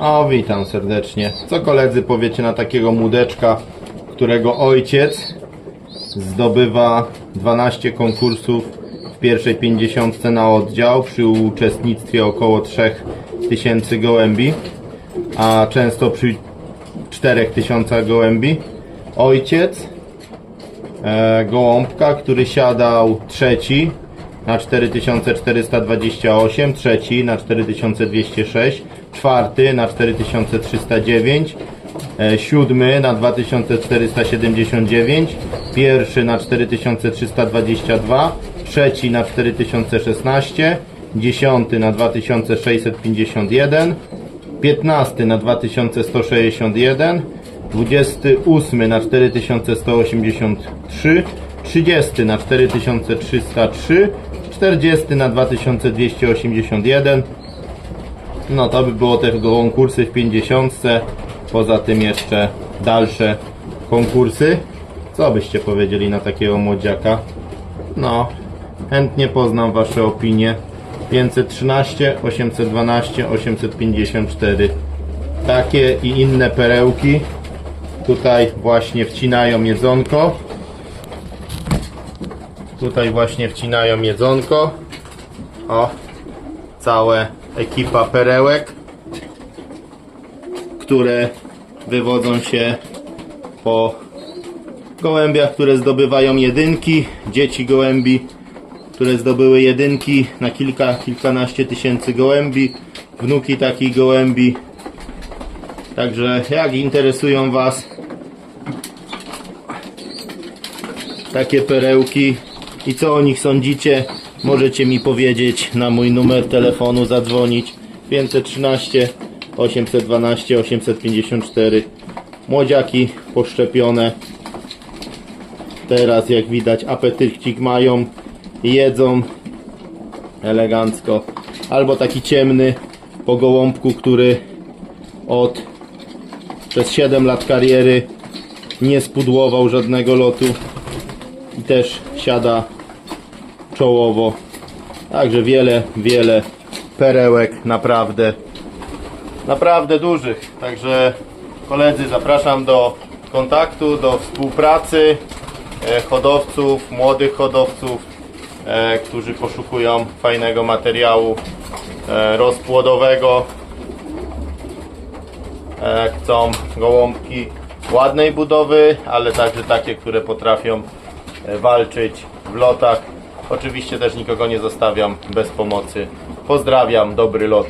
O, witam serdecznie. Co koledzy powiecie na takiego młodeczka, którego ojciec zdobywa 12 konkursów w pierwszej 50 na oddział przy uczestnictwie około 3000 gołębi, a często przy 4000 gołębi. Ojciec e, gołąbka, który siadał trzeci na 4428, trzeci na 4206, czwarty na 4309, e, siódmy na 2479, pierwszy na 4322, trzeci na 4016, dziesiąty na 2651, 15 na 2161, 28 na 4183, 30 na 4303, 40 na 2281. No to by było te konkursy w 50. Poza tym jeszcze dalsze konkursy. Co byście powiedzieli na takiego młodziaka? No, chętnie poznam Wasze opinie. 513, 812, 854. Takie i inne perełki. Tutaj właśnie wcinają jedzonko. Tutaj właśnie wcinają jedzonko. O, całe ekipa perełek, które wywodzą się po gołębiach, które zdobywają jedynki, dzieci gołębi, które zdobyły jedynki na kilka, kilkanaście tysięcy gołębi, wnuki takich gołębi. Także jak interesują Was takie perełki i co o nich sądzicie, możecie mi powiedzieć na mój numer telefonu, zadzwonić. 513 812 854 młodziaki poszczepione. Teraz jak widać apetycik mają. Jedzą elegancko. Albo taki ciemny po gołąbku, który od przez 7 lat kariery nie spudłował żadnego lotu i też siada czołowo. Także wiele, wiele perełek naprawdę, naprawdę dużych. Także koledzy zapraszam do kontaktu, do współpracy e, hodowców, młodych hodowców, e, którzy poszukują fajnego materiału e, rozpłodowego. Chcą gołąbki ładnej budowy, ale także takie, które potrafią walczyć w lotach. Oczywiście też nikogo nie zostawiam bez pomocy. Pozdrawiam, dobry lot.